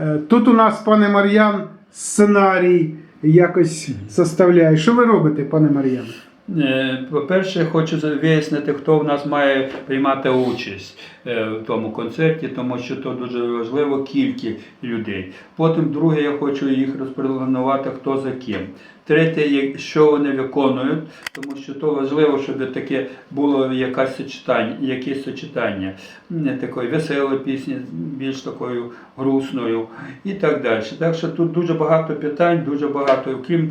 Е, Тут у нас, пане Мар'ян, сценарій якось составляє. Що ви робите, пане Мар'ян? Е, По-перше, хочу вияснити, хто в нас має приймати участь е, в тому концерті, тому що то дуже важливо кількість людей. Потім, друге, я хочу їх розпланувати, хто за ким. Третє, що вони виконують, тому що то важливо, щоб таке було якесь сочетання, якесь сочетання. Такої веселої пісні, більш такою грустною і так далі. Так що тут дуже багато питань, дуже багато, крім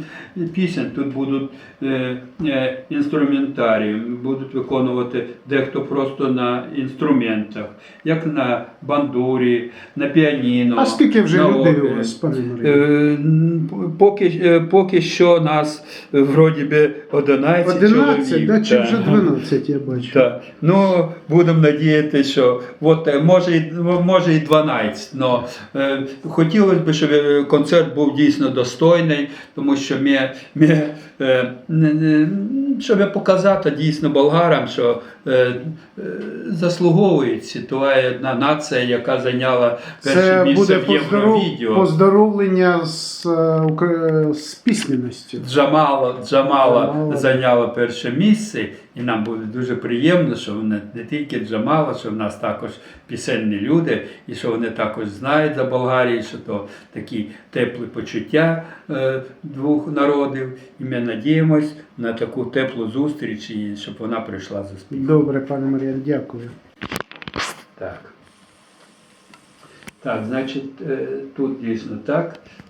пісень, тут будуть е, е, інструментарії, будуть виконувати дехто просто на інструментах, як на бандурі, на піаніно. А скільки вже на людей у вас, пане? Е, Поки, е, поки що нас е, вроді би 11, 11, чоловік. да, чи вже 12, я бачу. Так. Ну, будемо надіятися, що от, може, і- може і 12. Но, е, хотілося б, щоб концерт був дійсно достойний, тому що ми, ми е, щоб показати дійсно болгарам, що е, е, заслуговується та одна нація, яка зайняла перше Це місце буде в. Євровідео. поздоровлення з, е, з письменністю. Джамала, Джамала Джамала. зайняла перше місце, і нам буде дуже приємно, що вони не тільки Джамала, що в нас також пісенні люди, і що вони також знають за Болгарію, що то такі теплі почуття е, двох народів. І ми надіємось на таку теплу зустріч, і щоб вона прийшла за спів. Добре, пане Мар'ян, дякую. Так. Так, значить, е, тут дійсно так.